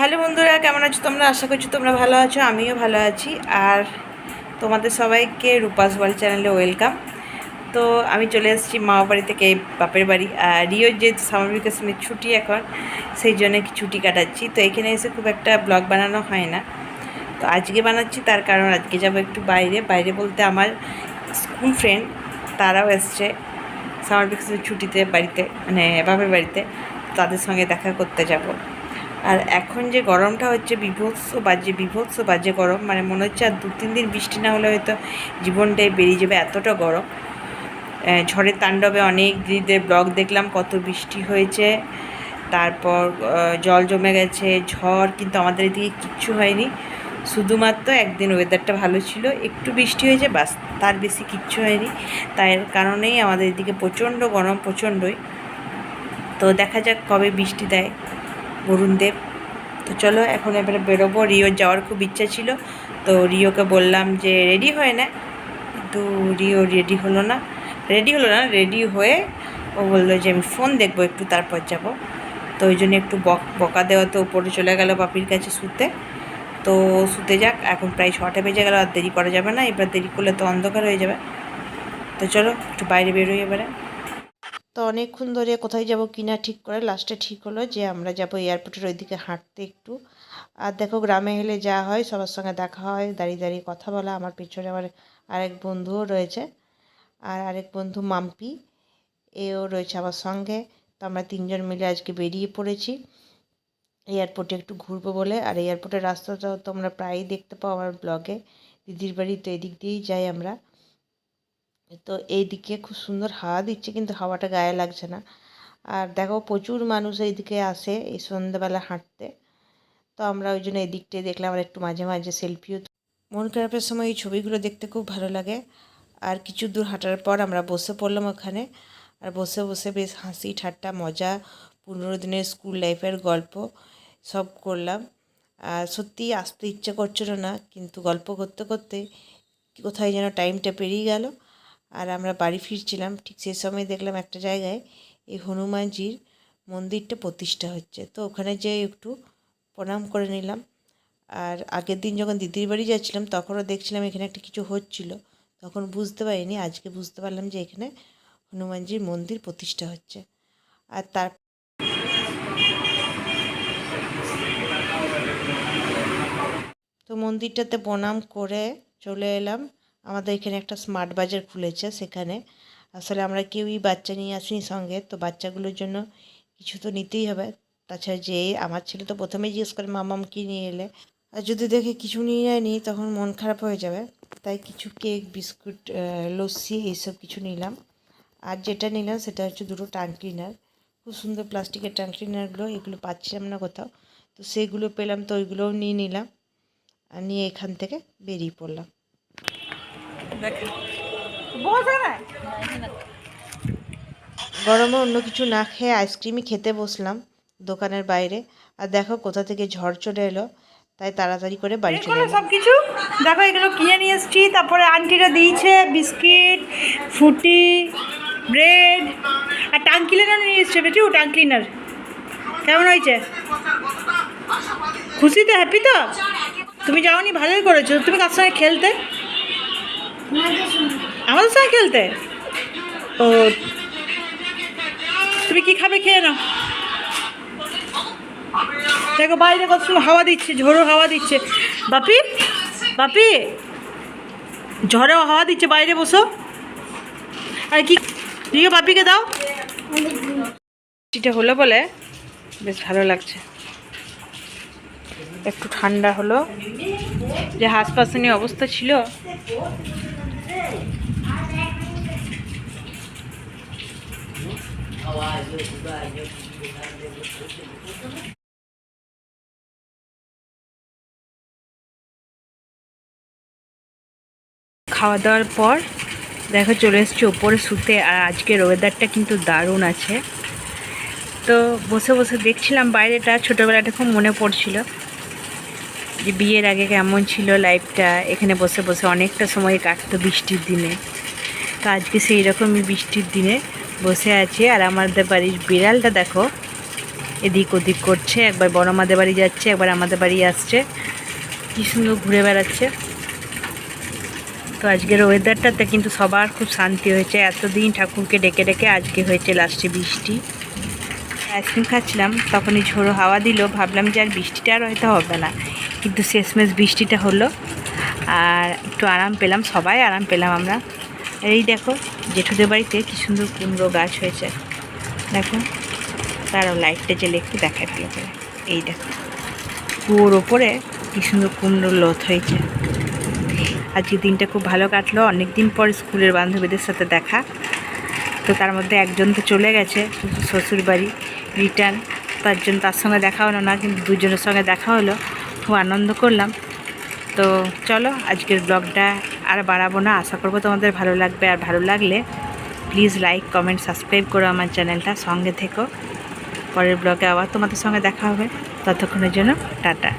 Hello বন্ধুরা, কেমন আছো তোমরা? আশা করছি তোমরা ভালো আছো, আমিও ভালো আছি। আর তোমাদের সবাইকে রূপাস ওয়ার্ল্ড চ্যানেলে ওয়েলকাম। তো আমি চলে এসেছি মামা বাড়ি থেকে বাপের বাড়ি। আর রিওর যে সামার ভ্যাকেশনের ছুটি এখন, সেই জন্য কি ছুটি কাটাচ্ছি। তো এখানে এসে খুব একটা ব্লগ বানানো হয় না। তো আজকে বানাচ্ছি, তার কারণ আজকে যাব একটু বাইরে। বাইরে বলতে আমার স্কুল ফ্রেন্ড, তারাও এসছে সামার ভ্যাকেশনের ছুটিতে বাড়িতে মানে বাপের বাড়িতে। তাদের সঙ্গে দেখা করতে যাব। আর এখন যে গরমটা হচ্ছে, বিভৎস বাজে বিভৎস বাজে গরম। মানে মনে হচ্ছে আর দু তিন দিন বৃষ্টি না হলে হয়তো জীবনটাই বেরিয়ে যাবে এতটা গরম। ঝড়ের তাণ্ডবে অনেক দিদিদের ব্লগ দেখলাম কত বৃষ্টি হয়েছে। তারপর জল জমে গেছে, ঝড়, কিন্তু আমাদের এদিকে কিচ্ছু হয়নি। শুধুমাত্র একদিন ওয়েদারটা ভালো ছিল। একটু বৃষ্টি হয়েছে, বাস, তার বেশি কিচ্ছু হয়নি। তাই এর কারণেই আমাদের এদিকে প্রচণ্ড গরম, প্রচণ্ডই। তো দেখা যাক কবে বৃষ্টি দেয়। বরুণদেব। তো চলো, এখন এবারে বেরোবো। রিওর যাওয়ার খুব ইচ্ছা ছিল। তো রিওকে বললাম যে, রেডি হয় না। কিন্তু রিও রেডি হলো না। রেডি হলো না, রেডি হয়ে ও বলল যে, আমি ফোন দেখব, একটু তারপর যাব। তো ওই জন্য একটু বক, বকা দেওয়া তো উপরে চলে গেল বাপির কাছে শুতে। তো শুতে যাক, এখন প্রায় ছটা বেজে গেল, আর দেরি করা যাবে না। এবার দেরি করলে তো অন্ধকার হয়ে যাবে। তো চলো, একটু বাইরে বেরোই এবারে। তো অনেকক্ষণ ধরে কোথায় যাব কিনা ঠিক করে লাস্টে ঠিক হলো যে আমরা যাব এয়ারপোর্টের ওইদিকে হাঁটতে একটু। আর দেখো গ্রামে এলে যা হয়, সবার সঙ্গে দেখা হয়, দাঁড়িয়ে দাঁড়িয়ে কথা বলা। আমার পিছনে আমার আরেক বন্ধুও রয়েছে। আর আরেক বন্ধু মাম্পি, এও রয়েছে আমার সঙ্গে। তো আমরা তিনজন মিলে আজকে বেরিয়ে পড়েছি। এয়ারপোর্টে একটু ঘুরবো বলে। আর এয়ারপোর্টের রাস্তাটাও তোমরা প্রায়ই দেখতে পাও আমার ব্লগে দিদির বাড়ি তো এদিক দিয়েই যাই আমরা। তো এই দিকে খুব সুন্দর হাওয়া দিচ্ছে, কিন্তু হাওয়াটা গায়ে লাগছে না। আর দেখো প্রচুর মানুষ এইদিকে আসে এই সন্ধ্যাবেলা হাঁটতে। তো আমরা ওই জন্য এদিকটাই দেখলাম, আর একটু মাঝে মাঝে সেলফিও মন খারাপের সময় এই ছবিগুলো দেখতে খুব ভালো লাগে। আর কিছু দূর হাঁটার পর আমরা বসে পড়লাম ওখানে। আর বসে বসে বেশ হাসি ঠাট্টা, মজা, পনেরো দিনের স্কুল লাইফের গল্প সব করলাম। আর সত্যি আসতে ইচ্ছে করছিল না, কিন্তু গল্প করতে করতে কোথায় যেন টাইমটা পেরিয়ে গেল। আর আমরা বাড়ি ফিরছিলাম, ঠিক সেই সময় দেখলাম একটা জায়গায় এই হনুমানজির মন্দিরটা প্রতিষ্ঠা হচ্ছে। তো ওখানে যেয়ে একটু প্রণাম করে নিলাম। আর আগের দিন যখন দিদির বাড়ি যাচ্ছিলাম, তখনও দেখছিলাম এখানে একটা কিছু হচ্ছিল। তখন বুঝতে পারিনি, আজকে বুঝতে পারলাম যে এখানে হনুমানজির মন্দির প্রতিষ্ঠা হচ্ছে। আর তার তো মন্দিরটাতে প্রণাম করে চলে এলাম। আমাদের এখানে একটা স্মার্ট বাজার খুলেছে সেখানে। আসলে আমরা কেউই বাচ্চা নিয়ে আসিনি সঙ্গে, তো বাচ্চাগুলোর জন্য কিছু তো নিতেই হবে। তাছাড়া যে আমার ছেলে তো প্রথমেই জিজ্ঞেস করে মামাম কি নিয়ে এলে? আর যদি দেখে কিছু নিয়ে যায়নি তখন মন খারাপ হয়ে যাবে। তাই কিছু কেক, বিস্কুট লস্যি এইসব কিছু নিলাম। আর যেটা নিলাম সেটা হচ্ছে দুটো টাং ক্লিনার। খুব সুন্দর প্লাস্টিকের টাং ক্লিনারগুলো, এগুলো পাচ্ছিলাম না কোথাও। তো সেগুলো পেলাম, তো ওইগুলোও নিয়ে নিলাম। আর নিয়ে এখান থেকে বেরিয়ে পড়লাম। গরমে অন্য কিছু না খেয়ে আইসক্রিমই খেতে বসলাম দোকানের বাইরে। আর দেখো কোথা থেকে ঝড় চলে এলো তাই তাড়াতাড়ি করে বাড়ি চলে সব কিছু দেখো এগুলো কিনে নিয়ে এসেছি তারপরে আন্টিরা দিয়েছে বিস্কিট ফুটি ব্রেড আর টাং ক্লিনার নিয়ে এসছে বেটু টাং ক্লিনার কেমন হয়েছে? খুশি তো হ্যাপি তো? তুমি যাওনি ভালোই করেছ। তুমি কার সঙ্গে খেলতে? আমাদের সঙ্গে খেলতে ও তুমি কি খাবে খেয়ে নাও। দেখো বাইরে কত হাওয়া দিচ্ছে ঝোড়ো হাওয়া দিচ্ছে। বাপি বাপি ঝড়েও হাওয়া দিচ্ছে বাইরে বসো। আর কি রিও বাপিকে দাও। বৃষ্টিটা হলো বলে বেশ ভালো লাগছে। একটু ঠান্ডা হলো। যে হাসপাসানি অবস্থা ছিল। খাওয়া দাওয়ার পর দেখো চলে এসছি ওপরে শুতে আর আজকের ওয়েদারটা কিন্তু দারুণ আছে। তো বসে বসে দেখছিলাম বাইরেটা, ছোটোবেলাটা খুব মনে পড়ছিল। যে বিয়ের আগে কেমন ছিল লাইফটা এখানে বসে বসে অনেকটা সময় কাটতো বৃষ্টির দিনে। তো আজকে সেই রকমই বৃষ্টির দিনে বসে আছি, আর আমাদের বাড়ির বিড়ালটা দেখো, এদিক ওদিক করছে, একবার বড় আমাদের বাড়ি যাচ্ছে, একবার আমাদের বাড়ি আসছে। কী সুন্দর ঘুরে বেড়াচ্ছে। তো আজকের ওয়েদারটাতে কিন্তু সবার খুব শান্তি হয়েছে। এতদিন ঠাকুরকে ডেকে ডেকে আজকে হয়েছে লাস্টে বৃষ্টি। আইসক্রিম খাচ্ছিলাম, তখনই ঝোড়ো হাওয়া দিল, ভাবলাম যে আর বৃষ্টিটা আর হয়তো হবে না। কিন্তু শেষমেশ বৃষ্টিটা হলো। আর একটু আরাম পেলাম, সবাই আরাম পেলাম আমরা। এই দেখো, জেঠুদের বাড়িতে কী সুন্দর কুমড়ো গাছ হয়েছে। দেখো, তারও লাইটটা জেলে একটু দেখায় ভালো করে। এই দেখো কুয়োর ওপরে কী সুন্দর কুমড়োর লোথ হয়েছে। আজকে দিনটা খুব ভালো কাটলো অনেক দিন পর স্কুলের বান্ধবীদের সাথে দেখা। তো তার মধ্যে একজন তো চলে গেছে শ্বশুর বাড়ি রিটার্ন। তার জন্য তার সঙ্গে দেখা হলো না, কিন্তু দুজনের সঙ্গে দেখা হলো। খুব আনন্দ করলাম। তো চলো, আজকের ব্লগটা আর বাড়াবো না। আশা করব তোমাদের ভালো লাগবে। আর ভালো লাগলে প্লিজ লাইক কমেন্ট সাবস্ক্রাইব করো আমার চ্যানেলটা। সঙ্গে থেকো। পরের ব্লগে আবার তোমাদের সঙ্গে দেখা হবে। ততক্ষণের জন্য টাটা।